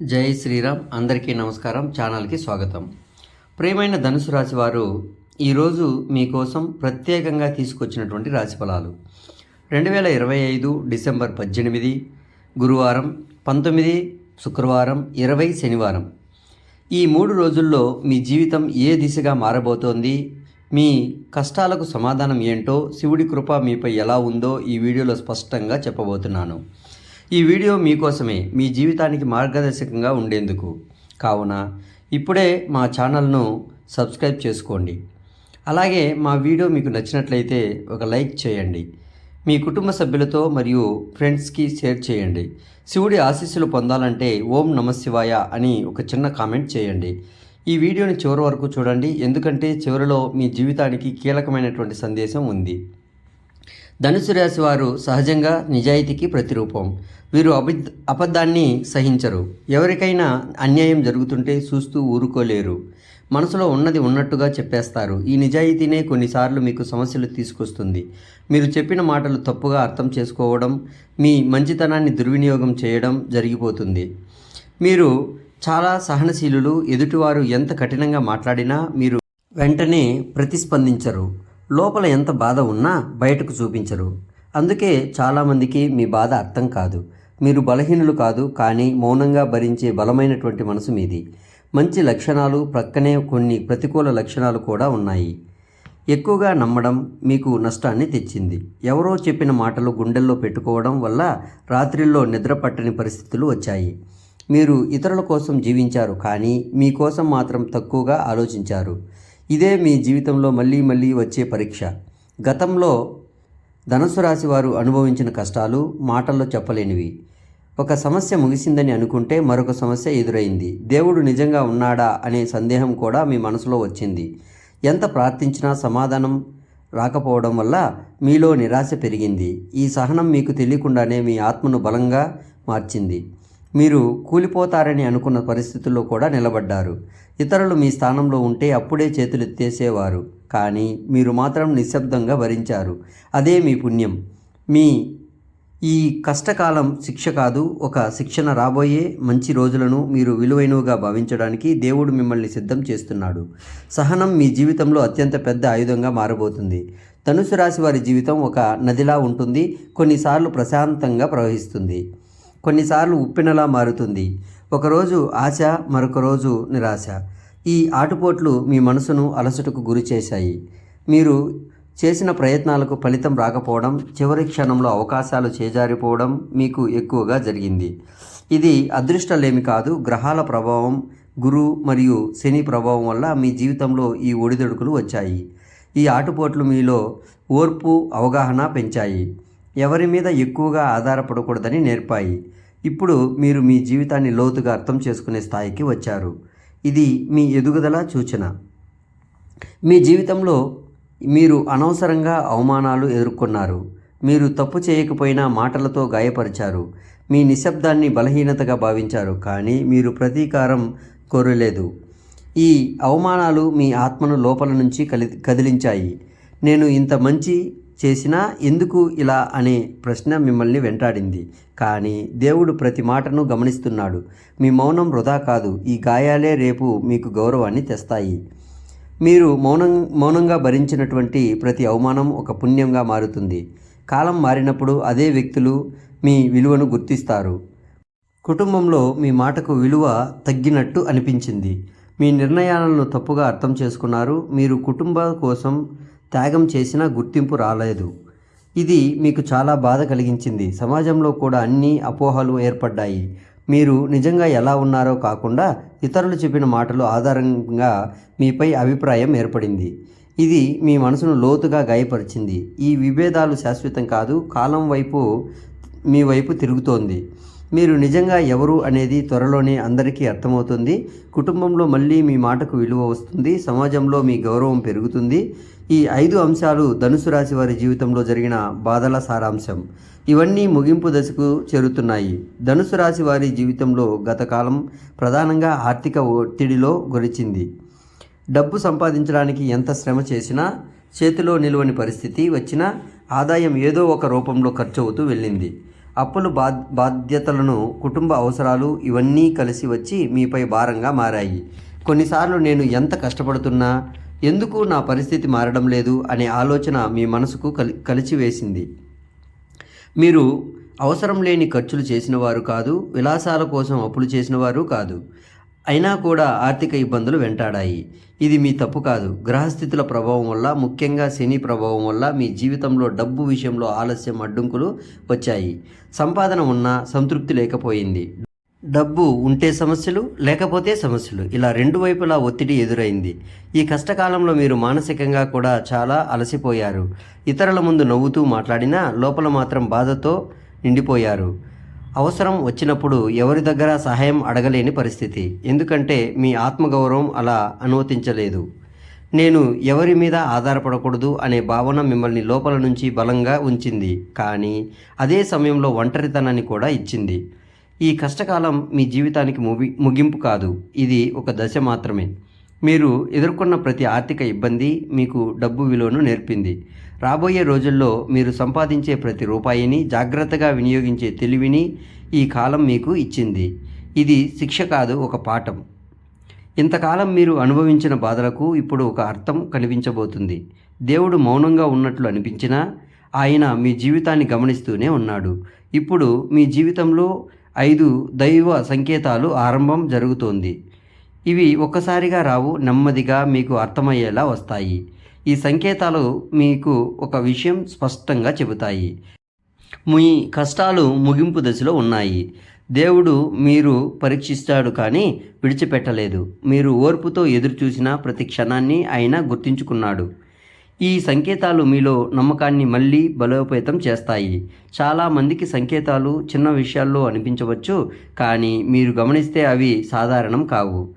జై శ్రీరామ్. అందరికీ నమస్కారం. ఛానల్కి స్వాగతం. ప్రియమైన ధనుసు రాశి వారు ఈరోజు మీకోసం ప్రత్యేకంగా తీసుకొచ్చినటువంటి రాశి ఫలాలు. రెండు వేల ఇరవై ఐదు డిసెంబర్ పద్దెనిమిది గురువారం పంతొమ్మిది శుక్రవారం ఇరవై శనివారం. ఈ మూడు రోజుల్లో మీ జీవితం ఏ దిశగా మారబోతోంది? మీ కష్టాలకు సమాధానం ఏంటో శివుడి కృప మీపై ఎలా ఉందో ఈ వీడియోలో స్పష్టంగా చెప్పబోతున్నాను. ఈ వీడియో మీకోసమే మీ జీవితానికి మార్గదర్శకంగా ఉండేందుకు. కావున ఇప్పుడే మా ఛానల్ను సబ్స్క్రైబ్ చేసుకోండి. అలాగే మా వీడియో మీకు నచ్చినట్లయితే ఒక లైక్ చేయండి. మీ కుటుంబ సభ్యులతో మరియు ఫ్రెండ్స్కి షేర్ చేయండి. శివుడి ఆశీస్సులు పొందాలంటే ఓం నమశివాయ అని ఒక చిన్న కామెంట్ చేయండి. ఈ వీడియోని చివరి వరకు చూడండి. ఎందుకంటే చివరిలో మీ జీవితానికి కీలకమైనటువంటి సందేశం ఉంది. ధనుసు రాశి వారు సహజంగా నిజాయితీకి ప్రతిరూపం. వీరు అబి అబద్ధాన్ని సహించరు. ఎవరికైనా అన్యాయం జరుగుతుంటే చూస్తూ ఊరుకోలేరు. మనసులో ఉన్నది ఉన్నట్టుగా చెప్పేస్తారు. ఈ నిజాయితీనే కొన్నిసార్లు మీకు సమస్యలు తీసుకొస్తుంది. మీరు చెప్పిన మాటలు తప్పుగా అర్థం చేసుకోవడం మీ మంచితనాన్ని దుర్వినియోగం చేయడం జరిగిపోతుంది. మీరు చాలా సహనశీలులు ఎదుటివారు ఎంత కఠినంగా మాట్లాడినా మీరు వెంటనే ప్రతిస్పందించరు. లోపల ఎంత బాధ ఉన్నా బయటకు చూపించరు. అందుకే చాలామందికి మీ బాధ అర్థం కాదు. మీరు బలహీనులు కాదు కానీ మౌనంగా భరించే బలమైనటువంటి మనసు మీది. మంచి లక్షణాలు ప్రక్కనే కొన్ని ప్రతికూల లక్షణాలు కూడా ఉన్నాయి. ఎక్కువగా నమ్మడం మీకు నష్టాన్ని తెచ్చింది. ఎవరో చెప్పిన మాటలు గుండెల్లో పెట్టుకోవడం వల్ల రాత్రిల్లో నిద్ర పట్టని పరిస్థితులు వచ్చాయి. మీరు ఇతరుల కోసం జీవించారు కానీ మీకోసం మాత్రం తక్కువగా ఆలోచించారు. ఇదే మీ జీవితంలో మళ్ళీ మళ్ళీ వచ్చే పరీక్ష. గతంలో ధనుసు రాశి వారు అనుభవించిన కష్టాలు మాటల్లో చెప్పలేనివి. ఒక సమస్య ముగిసిందని అనుకుంటే మరొక సమస్య ఎదురైంది. దేవుడు నిజంగా ఉన్నాడా అనే సందేహం కూడా మీ మనసులో వచ్చింది. ఎంత ప్రార్థించినా సమాధానం రాకపోవడం వల్ల మీలో నిరాశ పెరిగింది. ఈ సహనం మీకు తెలియకుండానే మీ ఆత్మను బలంగా మార్చింది. మీరు కూలిపోతారని అనుకున్న పరిస్థితుల్లో కూడా నిలబడ్డారు. ఇతరులు మీ స్థానంలో ఉంటే అప్పుడే చేతులు ఎత్తేసేవారు. కానీ మీరు మాత్రం నిశ్శబ్దంగా భరించారు. అదే మీ పుణ్యం. మీ ఈ కష్టకాలం శిక్ష కాదు ఒక శిక్షణ రాబోయే మంచి రోజులను మీరు విలువైనవిగా భావించడానికి దేవుడు మిమ్మల్ని సిద్ధం చేస్తున్నాడు. సహనం మీ జీవితంలో అత్యంత పెద్ద ఆయుధంగా మారబోతుంది. ధనుసు రాశి వారి జీవితం ఒక నదిలా ఉంటుంది. కొన్నిసార్లు ప్రశాంతంగా ప్రవహిస్తుంది. కొన్నిసార్లు ఉప్పెనలా మారుతుంది. ఒకరోజు ఆశ మరొక రోజు నిరాశ. ఈ ఆటుపోట్లు మీ మనసును అలసటకు గురి చేశాయి. మీరు చేసిన ప్రయత్నాలకు ఫలితం రాకపోవడం చివరి క్షణంలో అవకాశాలు చేజారిపోవడం మీకు ఎక్కువగా జరిగింది. ఇది అదృష్టలేమి కాదు గ్రహాల ప్రభావం గురు మరియు శని ప్రభావం వల్ల మీ జీవితంలో ఈ ఒడిదొడుకులు వచ్చాయి. ఈ ఆటుపోట్లు మీలో ఓర్పు అవగాహన పెంచాయి. ఎవరి మీద ఎక్కువగా ఆధారపడకూడదని నేర్పాయి. ఇప్పుడు మీరు మీ జీవితాన్ని లోతుగా అర్థం చేసుకునే స్థాయికి వచ్చారు. ఇది మీ ఎదుగుదల సూచన. మీ జీవితంలో మీరు అనవసరంగా అవమానాలు ఎదుర్కొన్నారు. మీరు తప్పు చేయకపోయినా మాటలతో గాయపరిచారు. మీ నిశ్శబ్దాన్ని బలహీనతగా భావించారు కానీ మీరు ప్రతీకారం కోరలేదు. ఈ అవమానాలు మీ ఆత్మను లోపల నుంచి కలి కదిలించాయి. నేను ఇంత మంచి చేసినా ఎందుకు ఇలా అనే ప్రశ్న మిమ్మల్ని వెంటాడింది. కానీ దేవుడు ప్రతి మాటను గమనిస్తున్నాడు. మీ మౌనం వృధా కాదు. ఈ గాయాలే రేపు మీకు గౌరవాన్ని తెస్తాయి. మీరు మౌనం మౌనంగా భరించినటువంటి ప్రతి అవమానం ఒక పుణ్యంగా మారుతుంది. కాలం మారినప్పుడు అదే వ్యక్తులు మీ విలువను గుర్తిస్తారు. కుటుంబంలో మీ మాటకు విలువ తగ్గినట్టు అనిపించింది. మీ నిర్ణయాలను తప్పుగా అర్థం చేసుకున్నారు. మీరు కుటుంబం కోసం త్యాగం చేసినా గుర్తింపు రాలేదు. ఇది మీకు చాలా బాధ కలిగించింది. సమాజంలో కూడా అన్ని అపోహలు ఏర్పడ్డాయి. మీరు నిజంగా ఎలా ఉన్నారో కాకుండా ఇతరులు చెప్పిన మాటలు ఆధారంగా మీపై అభిప్రాయం ఏర్పడింది. ఇది మీ మనసును లోతుగా గాయపరిచింది. ఈ విభేదాలు శాశ్వతం కాదు. కాలం వైపు మీ వైపు తిరుగుతోంది. మీరు నిజంగా ఎవరు అనేది త్వరలోనే అందరికీ అర్థమవుతుంది. కుటుంబంలో మళ్ళీ మీ మాటకు విలువ వస్తుంది. సమాజంలో మీ గౌరవం పెరుగుతుంది. ఈ ఐదు అంశాలు ధనుసు రాశి వారి జీవితంలో జరిగిన బాధల సారాంశం. ఇవన్నీ ముగింపు దశకు చేరుతున్నాయి. ధనుసు రాశి వారి జీవితంలో గతకాలం ప్రధానంగా ఆర్థిక ఒత్తిడిలో గొలిచింది డబ్బు సంపాదించడానికి ఎంత శ్రమ చేసినా చేతిలో నిలువని పరిస్థితి వచ్చినా ఆదాయం ఏదో ఒక రూపంలో ఖర్చు అవుతూ వెళ్ళింది. అప్పులు బా బాధ్యతలను కుటుంబ అవసరాలు ఇవన్నీ కలిసి వచ్చి మీపై భారంగా మారాయి. కొన్నిసార్లు నేను ఎంత కష్టపడుతున్నా ఎందుకు నా పరిస్థితి మారడం లేదు అనే ఆలోచన మీ మనసుకు కలి కలిచివేసింది మీరు అవసరం లేని ఖర్చులు చేసిన వారు కాదు విలాసాల కోసం అప్పులు చేసిన వారు కాదు. అయినా కూడా ఆర్థిక ఇబ్బందులు వెంటాడాయి. ఇది మీ తప్పు కాదు. గ్రహస్థితుల ప్రభావం వల్ల ముఖ్యంగా శని ప్రభావం వల్ల మీ జీవితంలో డబ్బు విషయంలో ఆలస్యం అడ్డంకులు వచ్చాయి. సంపాదన ఉన్నా సంతృప్తి లేకపోయింది. డబ్బు ఉంటే సమస్యలు లేకపోతే సమస్యలు. ఇలా రెండు వైపులా ఒత్తిడి ఎదురైంది. ఈ కష్టకాలంలో మీరు మానసికంగా కూడా చాలా అలసిపోయారు. ఇతరుల ముందు నవ్వుతూ మాట్లాడినా లోపల మాత్రం బాధతో నిండిపోయారు. అవసరం వచ్చినప్పుడు ఎవరి దగ్గర సహాయం అడగలేని పరిస్థితి. ఎందుకంటే మీ ఆత్మగౌరవం అలా అనుమతించలేదు. నేను ఎవరి మీద ఆధారపడకూడదు అనే భావన మిమ్మల్ని లోపల నుంచి బలంగా ఉంచింది. కానీ అదే సమయంలో ఒంటరితనాన్ని కూడా ఇచ్చింది. ఈ కష్టకాలం మీ జీవితానికి ముగి ముగింపు కాదు. ఇది ఒక దశ మాత్రమే. మీరు ఎదుర్కొన్న ప్రతి ఆర్థిక ఇబ్బంది మీకు డబ్బు విలువను నేర్పింది. రాబోయే రోజుల్లో మీరు సంపాదించే ప్రతి రూపాయిని జాగ్రత్తగా వినియోగించే తెలివిని ఈ కాలం మీకు ఇచ్చింది. ఇది శిక్ష కాదు ఒక పాఠం. ఇంతకాలం మీరు అనుభవించిన బాధలకు ఇప్పుడు ఒక అర్థం కనిపించబోతుంది. దేవుడు మౌనంగా ఉన్నట్లు అనిపించినా ఆయన మీ జీవితాన్ని గమనిస్తూనే ఉన్నాడు. ఇప్పుడు మీ జీవితంలో ఐదు దైవ సంకేతాలు ఆరంభం జరుగుతోంది. ఇవి ఒక్కసారిగా రావు నెమ్మదిగా మీకు అర్థమయ్యేలా వస్తాయి. ఈ సంకేతాలు మీకు ఒక విషయం స్పష్టంగా చెబుతాయి. మీ కష్టాలు ముగింపు దశలో ఉన్నాయి. దేవుడు మీరు పరీక్షిస్తాడు కానీ విడిచిపెట్టలేదు. మీరు ఓర్పుతో ఎదురు చూసిన ప్రతి క్షణాన్ని ఆయన గుర్తించుకున్నాడు. ఈ సంకేతాలు మీలో నమ్మకాన్ని మళ్ళీ బలోపేతం చేస్తాయి. చాలామందికి సంకేతాలు చిన్న విషయాల్లో అనిపించవచ్చు కానీ మీరు గమనిస్తే అవి సాధారణం కావు.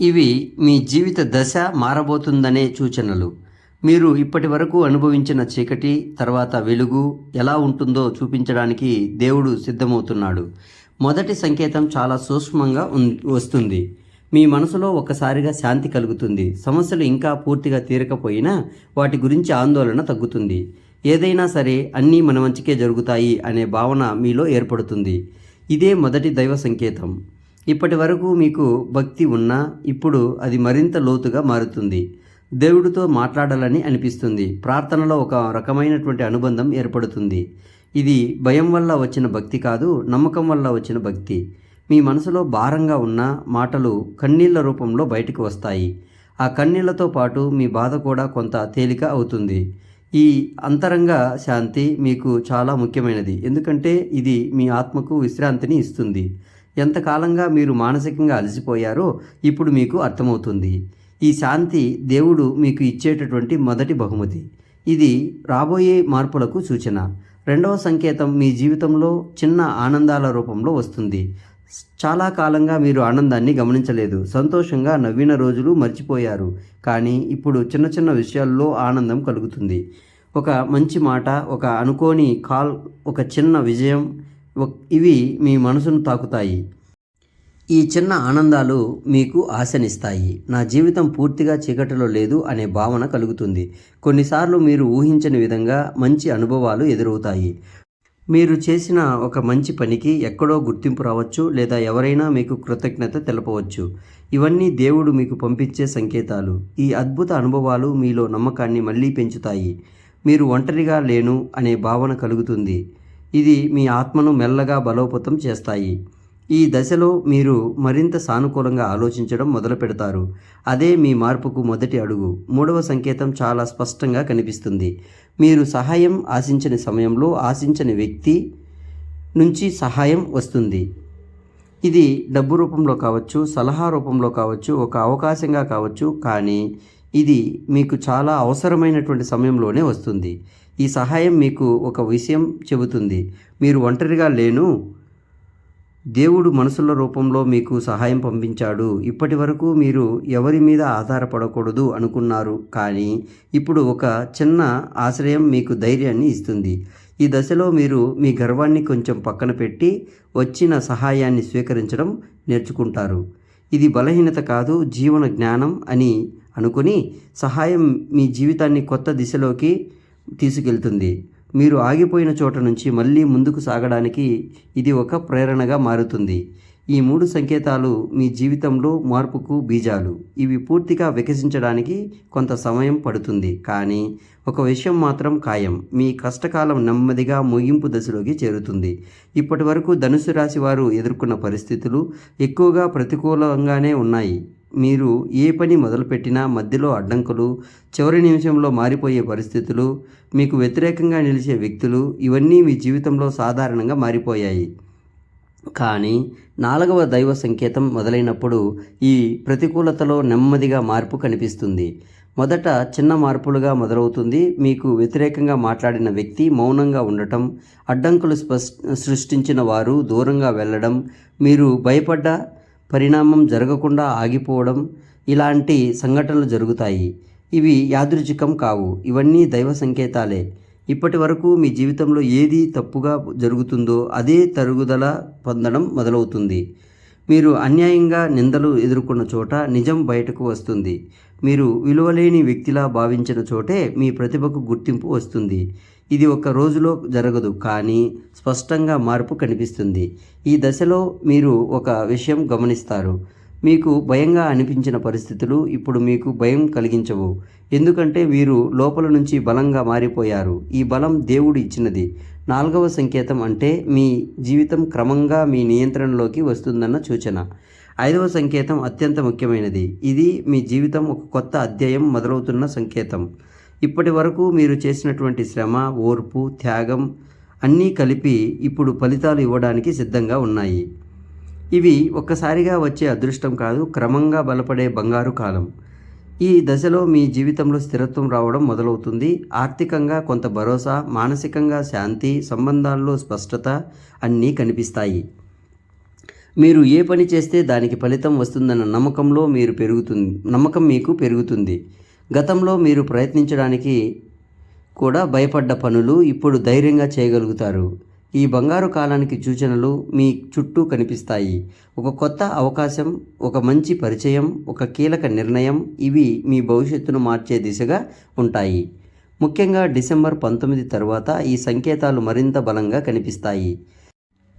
ఇవి మీ జీవిత దశ మారబోతుందనే సూచనలు. మీరు ఇప్పటి వరకు అనుభవించిన చీకటి తర్వాత వెలుగు ఎలా ఉంటుందో చూపించడానికి దేవుడు సిద్ధమవుతున్నాడు. మొదటి సంకేతం చాలా సూక్ష్మంగా వస్తుంది. మీ మనసులో ఒక్కసారిగా శాంతి కలుగుతుంది. సమస్యలు ఇంకా పూర్తిగా తీరకపోయినా వాటి గురించి ఆందోళన తగ్గుతుంది. ఏదైనా సరే అన్నీ మన మంచికే జరుగుతాయి అనే భావన మీలో ఏర్పడుతుంది. ఇదే మొదటి దైవ సంకేతం. ఇప్పటి వరకు మీకు భక్తి ఉన్నా ఇప్పుడు అది మరింత లోతుగా మారుతుంది. దేవుడితో మాట్లాడాలని అనిపిస్తుంది. ప్రార్థనలో ఒక రకమైనటువంటి అనుబంధం ఏర్పడుతుంది. ఇది భయం వల్ల వచ్చిన భక్తి కాదు నమ్మకం వల్ల వచ్చిన భక్తి. మీ మనసులో భారంగా ఉన్న మాటలు కన్నీళ్ళ రూపంలో బయటకు వస్తాయి. ఆ కన్నీళ్ళతో పాటు మీ బాధ కూడా కొంత తేలిక అవుతుంది. ఈ అంతరంగ శాంతి మీకు చాలా ముఖ్యమైనది. ఎందుకంటే ఇది మీ ఆత్మకు విశ్రాంతిని ఇస్తుంది. ఎంతకాలంగా మీరు మానసికంగా అలసిపోయారో ఇప్పుడు మీకు అర్థమవుతుంది. ఈ శాంతి దేవుడు మీకు ఇచ్చేటటువంటి మొదటి బహుమతి. ఇది రాబోయే మార్పులకు సూచన. రెండవ సంకేతం మీ జీవితంలో చిన్న ఆనందాల రూపంలో వస్తుంది. చాలా కాలంగా మీరు ఆనందాన్ని గమనించలేదు. సంతోషంగా నవ్విన రోజులు మర్చిపోయారు. కానీ ఇప్పుడు చిన్న చిన్న విషయాల్లో ఆనందం కలుగుతుంది. ఒక మంచి మాట ఒక అనుకోని కాల్ ఒక చిన్న విజయం ఇవి మీ మనసును తాకుతాయి. ఈ చిన్న ఆనందాలు మీకు ఆశనిస్తాయి. నా జీవితం పూర్తిగా చీకటిలో లేదు అనే భావన కలుగుతుంది. కొన్నిసార్లు మీరు ఊహించని విధంగా మంచి అనుభవాలు ఎదురవుతాయి. మీరు చేసిన ఒక మంచి పనికి ఎక్కడో గుర్తింపు రావచ్చు లేదా ఎవరైనా మీకు కృతజ్ఞత తెలపవచ్చు. ఇవన్నీ దేవుడు మీకు పంపించే సంకేతాలు. ఈ అద్భుత అనుభవాలు మీలో నమ్మకాన్ని మళ్ళీ పెంచుతాయి. మీరు ఒంటరిగా లేను అనే భావన కలుగుతుంది. ఇది మీ ఆత్మను మెల్లగా బలోపేతం చేస్తాయి. ఈ దశలో మీరు మరింత సానుకూలంగా ఆలోచించడం మొదలు పెడతారు. అదే మీ మార్పుకు మొదటి అడుగు. మూడవ సంకేతం చాలా స్పష్టంగా కనిపిస్తుంది. మీరు సహాయం ఆశించని సమయంలో ఆశించని వ్యక్తి నుంచి సహాయం వస్తుంది. ఇది డబ్బు రూపంలో కావచ్చు సలహా రూపంలో కావచ్చు ఒక అవకాశంగా కావచ్చు కానీ ఇది మీకు చాలా అవసరమైనటువంటి సమయంలోనే వస్తుంది. ఈ సహాయం మీకు ఒక విషయం చెబుతుంది. మీరు ఒంటరిగా లేను దేవుడు మనుషుల రూపంలో మీకు సహాయం పంపించాడు. ఇప్పటి వరకు మీరు ఎవరి మీద ఆధారపడకూడదు అనుకున్నారు. కానీ ఇప్పుడు ఒక చిన్న ఆశ్రయం మీకు ధైర్యాన్ని ఇస్తుంది. ఈ దశలో మీరు మీ గర్వాన్ని కొంచెం పక్కన పెట్టి వచ్చిన సహాయాన్ని స్వీకరించడం నేర్చుకుంటారు. ఇది బలహీనత కాదు జీవన జ్ఞానం అని అనుకుని సహాయం మీ జీవితాన్ని కొత్త దిశలోకి తీసుకెళ్తుంది. మీరు ఆగిపోయిన చోట నుంచి మళ్ళీ ముందుకు సాగడానికి ఇది ఒక ప్రేరణగా మారుతుంది. ఈ మూడు సంకేతాలు మీ జీవితంలో మార్పుకు బీజాలు. ఇవి పూర్తిగా వికసించడానికి కొంత సమయం పడుతుంది. కానీ ఒక విషయం మాత్రం ఖాయం. మీ కష్టకాలం నెమ్మదిగా ముగింపు దశలోకి చేరుతుంది. ఇప్పటి వరకు ధనుసు రాశి వారు ఎదుర్కొన్న పరిస్థితులు ఎక్కువగా ప్రతికూలంగానే ఉన్నాయి. మీరు ఏ పని మొదలుపెట్టినా మధ్యలో అడ్డంకులు చివరి నిమిషంలో మారిపోయే పరిస్థితులు మీకు వ్యతిరేకంగా నిలిచే వ్యక్తులు ఇవన్నీ మీ జీవితంలో సాధారణంగా మారిపోయాయి. కానీ నాలుగవ దైవ సంకేతం మొదలైనప్పుడు ఈ ప్రతికూలతలో నెమ్మదిగా మార్పు కనిపిస్తుంది. మొదట చిన్న మార్పులుగా మొదలవుతుంది. మీకు వ్యతిరేకంగా మాట్లాడిన వ్యక్తి మౌనంగా ఉండటం అడ్డంకులు స్పష్ సృష్టించిన వారు దూరంగా వెళ్ళడం మీరు భయపడ్డ పరిణామం జరగకుండా ఆగిపోవడం ఇలాంటి సంఘటనలు జరుగుతాయి. ఇవి యాదృచికం కావు. ఇవన్నీ దైవ సంకేతాలే. ఇప్పటి వరకు మీ జీవితంలో ఏది తప్పుగా జరుగుతుందో అదే తరుగుదల పొందడం మొదలవుతుంది. మీరు అన్యాయంగా నిందలు ఎదుర్కొన్న చోట నిజం బయటకు వస్తుంది. మీరు విలువలేని వ్యక్తిలా భావించిన చోటే మీ ప్రతిభకు గుర్తింపు వస్తుంది. ఇది ఒక రోజులో జరగదు కానీ స్పష్టంగా మార్పు కనిపిస్తుంది. ఈ దశలో మీరు ఒక విషయం గమనిస్తారు. మీకు భయంగా అనిపించిన పరిస్థితులు ఇప్పుడు మీకు భయం కలిగించవు. ఎందుకంటే మీరు లోపల నుంచి బలంగా మారిపోయారు. ఈ బలం దేవుడు ఇచ్చినది. నాలుగవ సంకేతం అంటే మీ జీవితం క్రమంగా మీ నియంత్రణలోకి వస్తుందన్న సూచన. ఐదవ సంకేతం అత్యంత ముఖ్యమైనది. ఇది మీ జీవితం ఒక కొత్త అధ్యాయం మొదలవుతున్న సంకేతం. ఇప్పటి వరకు మీరు చేసినటువంటి శ్రమ ఓర్పు త్యాగం అన్నీ కలిపి ఇప్పుడు ఫలితాలు ఇవ్వడానికి సిద్ధంగా ఉన్నాయి. ఇవి ఒక్కసారిగా వచ్చే అదృష్టం కాదు క్రమంగా బలపడే బంగారు కాలం. ఈ దశలో మీ జీవితంలో స్థిరత్వం రావడం మొదలవుతుంది. ఆర్థికంగా కొంత భరోసా మానసికంగా శాంతి సంబంధాల్లో స్పష్టత అన్నీ కనిపిస్తాయి. మీరు ఏ పని చేస్తే దానికి ఫలితం వస్తుందన్న నమ్మకంలో మీరు పెరుగుతుంది నమ్మకం మీకు పెరుగుతుంది. గతంలో మీరు ప్రయత్నించడానికి కూడా భయపడ్డ పనులు ఇప్పుడు ధైర్యంగా చేయగలుగుతారు. ఈ బంగారు కాలానికి సూచనలు మీ చుట్టూ కనిపిస్తాయి. ఒక కొత్త అవకాశం ఒక మంచి పరిచయం ఒక కీలక నిర్ణయం ఇవి మీ భవిష్యత్తును మార్చే దిశగా ఉంటాయి. ముఖ్యంగా డిసెంబర్ పంతొమ్మిది తర్వాత ఈ సంకేతాలు మరింత బలంగా కనిపిస్తాయి.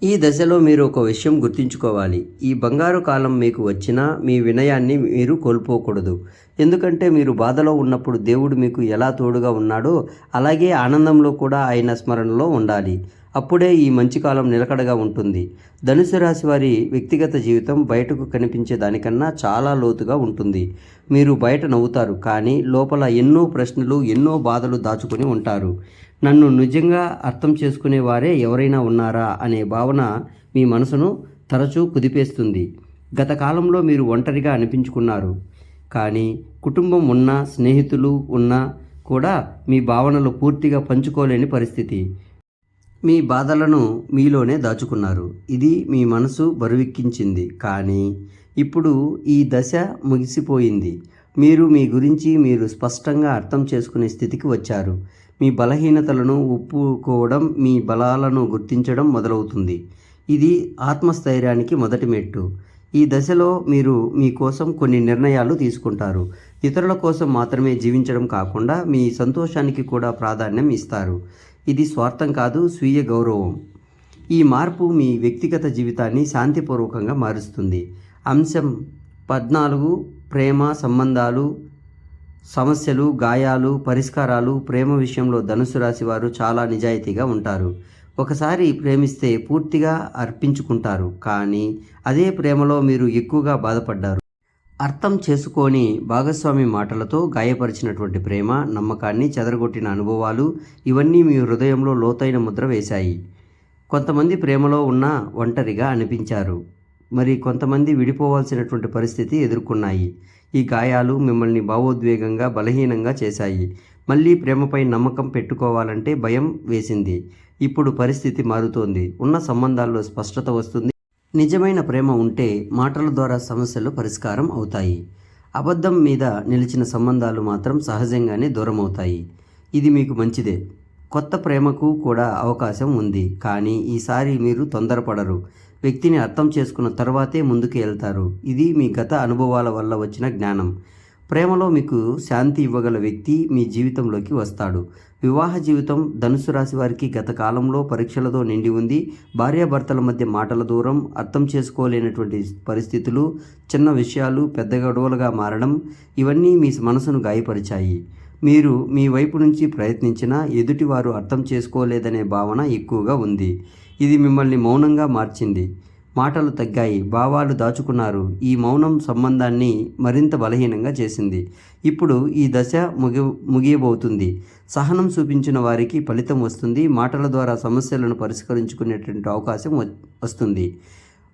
ఈ దశలో మీరు ఒక విషయం గుర్తుంచుకోవాలి. ఈ బంగారు కాలం మీకు వచ్చినా మీ వినయాన్ని మీరు కోల్పోకూడదు. ఎందుకంటే మీరు బాధలో ఉన్నప్పుడు దేవుడు మీకు ఎలా తోడుగా ఉన్నాడో అలాగే ఆనందంలో కూడా ఆయన స్మరణలో ఉండాలి. అప్పుడే ఈ మంచి కాలం నిలకడగా ఉంటుంది. ధనుసు రాశి వారి వ్యక్తిగత జీవితం బయటకు కనిపించే దానికన్నా చాలా లోతుగా ఉంటుంది. మీరు బయట నవ్వుతారు కానీ లోపల ఎన్నో ప్రశ్నలు ఎన్నో బాధలు దాచుకొని ఉంటారు. నన్ను నిజంగా అర్థం చేసుకునే వారే ఎవరైనా ఉన్నారా అనే భావన మీ మనసును తరచూ కుదిపేస్తుంది. గత కాలంలో మీరు ఒంటరిగా అనిపించుకున్నారు. కానీ కుటుంబం ఉన్నా స్నేహితులు ఉన్నా కూడా మీ భావనలు పూర్తిగా పంచుకోలేని పరిస్థితి. మీ బాధలను మీలోనే దాచుకున్నారు. ఇది మీ మనసు బరువెక్కించింది. కానీ ఇప్పుడు ఈ దశ ముగిసిపోయింది. మీరు మీ గురించి మీరు స్పష్టంగా అర్థం చేసుకునే స్థితికి వచ్చారు. మీ బలహీనతలను ఒప్పుకోవడం మీ బలాలను గుర్తించడం మొదలవుతుంది. ఇది ఆత్మస్థైర్యానికి మొదటి మెట్టు. ఈ దశలో మీరు మీకోసం కొన్ని నిర్ణయాలు తీసుకుంటారు. ఇతరుల కోసం మాత్రమే జీవించడం కాకుండా మీ సంతోషానికి కూడా ప్రాధాన్యం ఇస్తారు. ఇది స్వార్థం కాదు స్వీయ గౌరవం. ఈ మార్పు మీ వ్యక్తిగత జీవితాన్ని శాంతిపూర్వకంగా మారుస్తుంది. అంశం పద్నాలుగు ప్రేమ సంబంధాలు సమస్యలు గాయాలు పరిష్కారాలు ప్రేమ విషయంలో ధనుసు రాశి వారు చాలా నిజాయితీగా ఉంటారు. ఒకసారి ప్రేమిస్తే పూర్తిగా అర్పించుకుంటారు. కానీ అదే ప్రేమలో మీరు ఎక్కువగా బాధపడ్డారు. అర్థం చేసుకొని భాగస్వామి మాటలతో గాయపరిచినటువంటి ప్రేమ నమ్మకాన్ని చెదరగొట్టిన అనుభవాలు ఇవన్నీ మీ హృదయంలో లోతైన ముద్ర వేశాయి. కొంతమంది ప్రేమలో ఉన్న ఒంటరిగా అనిపించారు. మరి కొంతమంది విడిపోవాల్సినటువంటి పరిస్థితి ఎదుర్కొన్నాయి. ఈ గాయాలు మిమ్మల్ని భావోద్వేగంగా బలహీనంగా చేశాయి. మళ్ళీ ప్రేమపై నమ్మకం పెట్టుకోవాలంటే భయం వేసింది. ఇప్పుడు పరిస్థితి మారుతోంది. ఉన్న సంబంధాల్లో స్పష్టత వస్తుంది. నిజమైన ప్రేమ ఉంటే మాటల ద్వారా సమస్యలు పరిష్కారం అవుతాయి. అబద్ధం మీద నిలిచిన సంబంధాలు మాత్రం సహజంగానే దూరం అవుతాయి ఇది మీకు మంచిదే. కొత్త ప్రేమకు కూడా అవకాశం ఉంది. కానీ ఈసారి మీరు తొందరపడరు. వ్యక్తిని అర్థం చేసుకున్న తర్వాతే ముందుకు వెళ్తారు. ఇది మీ గత అనుభవాల వల్ల వచ్చిన జ్ఞానం. ప్రేమలో మీకు శాంతి ఇవ్వగల వ్యక్తి మీ జీవితంలోకి వస్తాడు. వివాహ జీవితం ధనుసు రాశి వారికి గత కాలంలో పరీక్షలతో నిండి ఉంది. భార్యాభర్తల మధ్య మాటల దూరం అర్థం చేసుకోలేనటువంటి పరిస్థితులు చిన్న విషయాలు పెద్ద గొడవలుగా మారడం ఇవన్నీ మీ మనసును గాయపరిచాయి. మీరు మీ వైపు నుంచి ప్రయత్నించినా ఎదుటివారు అర్థం చేసుకోలేదనే భావన ఎక్కువగా ఉంది. ఇది మిమ్మల్ని మౌనంగా మార్చింది. మాటలు తగ్గాయి. భావాలు దాచుకున్నారు. ఈ మౌనం సంబంధాన్ని మరింత బలహీనంగా చేసింది. ఇప్పుడు ఈ దశ ముగి ముగియబోతుంది. సహనం చూపించిన వారికి ఫలితం వస్తుంది. మాటల ద్వారా సమస్యలను పరిష్కరించుకునేటువంటి అవకాశం వస్తుంది.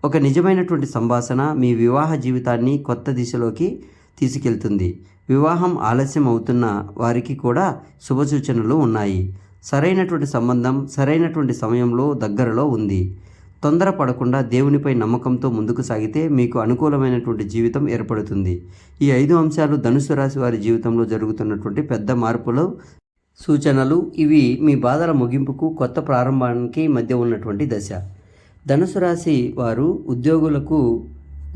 ఒక నిజమైనటువంటి సంభాషణ మీ వివాహ జీవితాన్ని కొత్త దిశలోకి తీసుకెళ్తుంది. వివాహం ఆలస్యం అవుతున్న వారికి కూడా శుభసూచనలు ఉన్నాయి. సరైనటువంటి సంబంధం సరైనటువంటి సమయంలో దగ్గరలో ఉంది. తొందరపడకుండా దేవునిపై నమ్మకంతో ముందుకు సాగితే మీకు అనుకూలమైనటువంటి జీవితం ఏర్పడుతుంది. ఈ ఐదు అంశాలు ధనుసు రాశి వారి జీవితంలో జరుగుతున్నటువంటి పెద్ద మార్పులు సూచనలు. ఇవి మీ బాధల ముగింపుకు కొత్త ప్రారంభానికి మధ్య ఉన్నటువంటి దశ. ధనుసు రాశి వారు ఉద్యోగులకు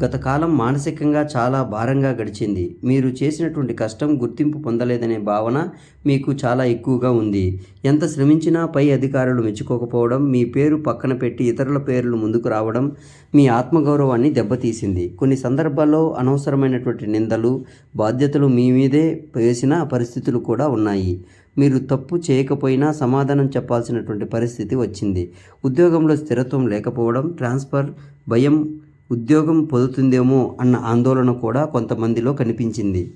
గత కాలం మానసికంగా చాలా భారంగా గడిచింది. మీరు చేసినటువంటి కష్టం గుర్తింపు పొందలేదనే భావన మీకు చాలా ఎక్కువగా ఉంది. ఎంత శ్రమించినా పై అధికారులు మెచ్చుకోకపోవడం మీ పేరు పక్కన పెట్టి ఇతరుల పేర్లు ముందుకు రావడం మీ ఆత్మగౌరవాన్ని దెబ్బతీసింది. కొన్ని సందర్భాల్లో అనవసరమైనటువంటి నిందలు బాధ్యతలు మీ మీదే వేసిన పరిస్థితులు కూడా ఉన్నాయి. మీరు తప్పు చేయకపోయినా సమాధానం చెప్పాల్సినటువంటి పరిస్థితి వచ్చింది. ఉద్యోగంలో స్థిరత్వం లేకపోవడం ట్రాన్స్ఫర్ భయం ఉద్యోగం పొందుతుందేమో అన్న ఆందోళన కూడా కొంతమందిలో కనిపించింది.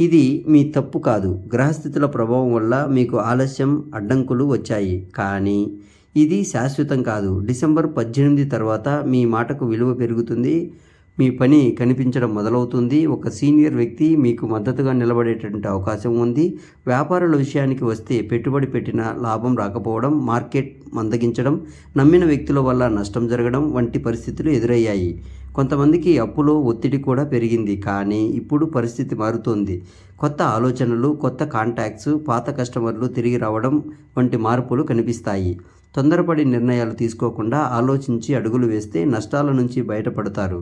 ఇది మీ తప్పు కాదు. గ్రహస్థితుల ప్రభావం వల్ల మీకు ఆలస్యం అడ్డంకులు వచ్చాయి. కానీ ఇది శాశ్వతం కాదు. డిసెంబర్ పద్దెనిమిది తర్వాత మీ మాటకు విలువ పెరుగుతుంది. మీ పని కనిపించడం మొదలవుతుంది. ఒక సీనియర్ వ్యక్తి మీకు మద్దతుగా నిలబడేటటువంటి అవకాశం ఉంది. వ్యాపారుల విషయానికి వస్తే పెట్టుబడి పెట్టిన లాభం రాకపోవడం మార్కెట్ మందగించడం నమ్మిన వ్యక్తుల వల్ల నష్టం జరగడం వంటి పరిస్థితులు ఎదురయ్యాయి. కొంతమందికి అప్పులో ఒత్తిడి కూడా పెరిగింది. కానీ ఇప్పుడు పరిస్థితి మారుతోంది. కొత్త ఆలోచనలు కొత్త కాంటాక్ట్స్ పాత కస్టమర్లు తిరిగి రావడం వంటి మార్పులు కనిపిస్తాయి. తొందరపడి నిర్ణయాలు తీసుకోకుండా ఆలోచించి అడుగులు వేస్తే నష్టాల నుంచి బయటపడతారు.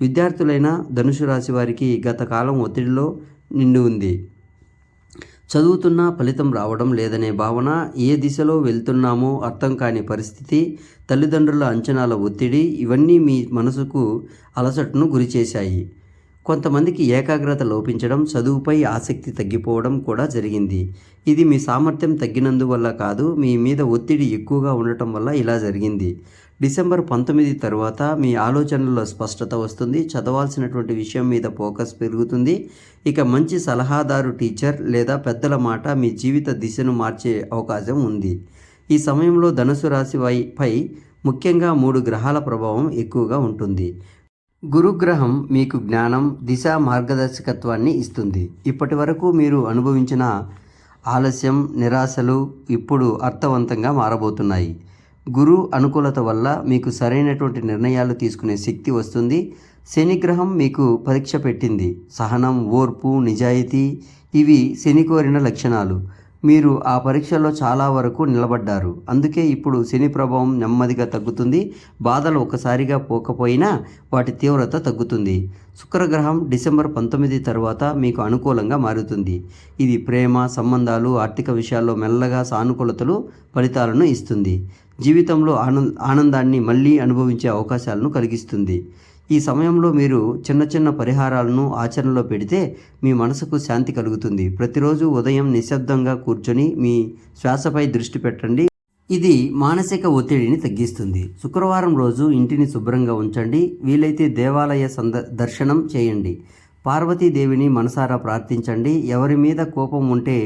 విద్యార్థులైన ధనుసు రాశి వారికి గత కాలం ఒత్తిడిలో నిండి ఉంది. చదువుతున్నా ఫలితం రావడం లేదనే భావన ఏ దిశలో వెళ్తున్నామో అర్థం కాని పరిస్థితి తల్లిదండ్రుల అంచనాల ఒత్తిడి ఇవన్నీ మీ మనసుకు అలసటను గురిచేశాయి. కొంతమందికి ఏకాగ్రత లోపించడం చదువుపై ఆసక్తి తగ్గిపోవడం కూడా జరిగింది. ఇది మీ సామర్థ్యం తగ్గినందువల్ల కాదు మీ మీద ఒత్తిడి ఎక్కువగా ఉండటం వల్ల ఇలా జరిగింది. డిసెంబర్ పంతొమ్మిది తర్వాత మీ ఆలోచనల్లో స్పష్టత వస్తుంది చదవాల్సినటువంటి విషయం మీద ఫోకస్ పెరుగుతుంది. ఇక మంచి సలహాదారు టీచర్ లేదా పెద్దల మాట మీ జీవిత దిశను మార్చే అవకాశం ఉంది. ఈ సమయంలో ధనుసు రాశి వై పై ముఖ్యంగా మూడు గ్రహాల ప్రభావం ఎక్కువగా ఉంటుంది. గురుగ్రహం మీకు జ్ఞానం దిశ మార్గదర్శకత్వాన్ని ఇస్తుంది. ఇప్పటి వరకు మీరు అనుభవించిన ఆలస్యం నిరాశలు ఇప్పుడు అర్థవంతంగా మారబోతున్నాయి. గురు అనుకూలత వల్ల మీకు సరైనటువంటి నిర్ణయాలు తీసుకునే శక్తి వస్తుంది. శనిగ్రహం మీకు పరీక్ష పెట్టింది. సహనం ఓర్పు నిజాయితీ ఇవి శని కోరిన లక్షణాలు. మీరు ఆ పరీక్షలో చాలా వరకు నిలబడ్డారు. అందుకే ఇప్పుడు శని ప్రభావం నెమ్మదిగా తగ్గుతుంది. బాధలు ఒకసారిగా పోకపోయినా వాటి తీవ్రత తగ్గుతుంది. శుక్రగ్రహం డిసెంబర్ పంతొమ్మిది తర్వాత మీకు అనుకూలంగా మారుతుంది. ఇది ప్రేమ సంబంధాలు ఆర్థిక విషయాల్లో మెల్లగా సానుకూలతలు ఫలితాలను ఇస్తుంది. జీవితంలో ఆనంద ఆనందాన్ని మళ్ళీ అనుభవించే అవకాశాలను కలిగిస్తుంది. ఈ సమయంలో మీరు చిన్న చిన్న పరిహారాలను ఆచరణలో పెడితే మీ మనసుకు శాంతి కలుగుతుంది. ప్రతిరోజు ఉదయం నిశ్శబ్దంగా కూర్చొని మీ శ్వాసపై దృష్టి పెట్టండి. ఇది మానసిక ఒత్తిడిని తగ్గిస్తుంది. శుక్రవారం రోజు ఇంటిని శుభ్రంగా ఉంచండి. వీలైతే దేవాలయ సంద దర్శనం చేయండి. పార్వతీదేవిని మనసారా ప్రార్థించండి. ఎవరి మీద కోపం ఉంటే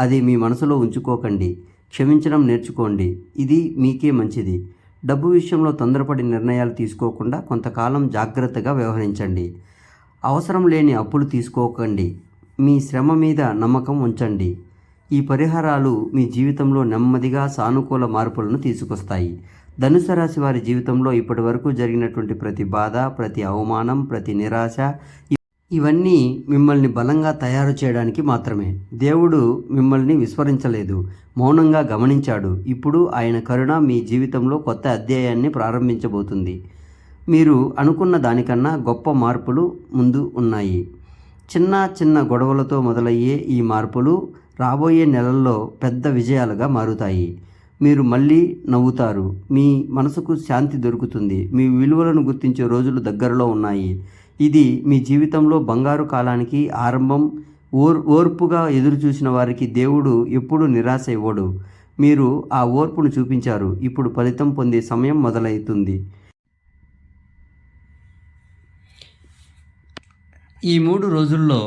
అది మీ మనసులో ఉంచుకోకండి. క్షమించడం నేర్చుకోండి. ఇది మీకే మంచిది. డబ్బు విషయంలో తొందరపడి నిర్ణయాలు తీసుకోకుండా కొంతకాలం జాగ్రత్తగా వ్యవహరించండి. అవసరం లేని అప్పులు తీసుకోకండి. మీ శ్రమ మీద నమ్మకం ఉంచండి. ఈ పరిహారాలు మీ జీవితంలో నెమ్మదిగా సానుకూల మార్పులను తీసుకొస్తాయి. ధనుసు రాశి వారి జీవితంలో ఇప్పటి వరకు జరిగినటువంటి ప్రతి బాధ ప్రతి అవమానం ప్రతి నిరాశ ఇవన్నీ మిమ్మల్ని బలంగా తయారు చేయడానికి మాత్రమే. దేవుడు మిమ్మల్ని విస్మరించలేదు మౌనంగా గమనించాడు. ఇప్పుడు ఆయన కరుణ మీ జీవితంలో కొత్త అధ్యాయాన్ని ప్రారంభించబోతుంది. మీరు అనుకున్న దానికన్నా గొప్ప మార్పులు ముందు ఉన్నాయి. చిన్న చిన్న గొడవలతో మొదలయ్యే ఈ మార్పులు రాబోయే నెలల్లో పెద్ద విజయాలుగా మారుతాయి. మీరు మళ్ళీ నవ్వుతారు. మీ మనసుకు శాంతి దొరుకుతుంది. మీ విలువలను గుర్తించే రోజులు దగ్గరలో ఉన్నాయి. ఇది మీ జీవితంలో బంగారు కాలానికి ఆరంభం. ఓర్ ఓర్పుగా ఎదురు చూసిన వారికి దేవుడు ఎప్పుడూ నిరాశ ఇవ్వడు. మీరు ఆ ఓర్పును చూపించారు. ఇప్పుడు ఫలితం పొందే సమయం మొదలవుతుంది. ఈ మూడు రోజుల్లో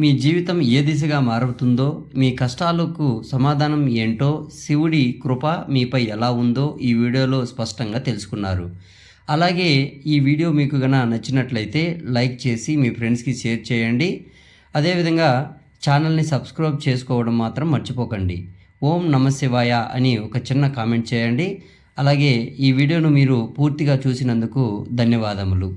మీ జీవితం ఏ దిశగా మారుతుందో మీ కష్టాలకు సమాధానం ఏంటో శివుడి కృప మీపై ఎలా ఉందో ఈ వీడియోలో స్పష్టంగా తెలుసుకున్నారు. అలాగే ఈ వీడియో మీకు గన నచ్చినట్లయితే లైక్ చేసి మీ ఫ్రెండ్స్కి షేర్ చేయండి. అదేవిధంగా ఛానల్ని సబ్స్క్రైబ్ చేసుకోవడం మాత్రం మర్చిపోకండి. ఓం నమశివాయ అని ఒక చిన్న కామెంట్ చేయండి. అలాగే ఈ వీడియోను మీరు పూర్తిగా చూసినందుకు ధన్యవాదములు.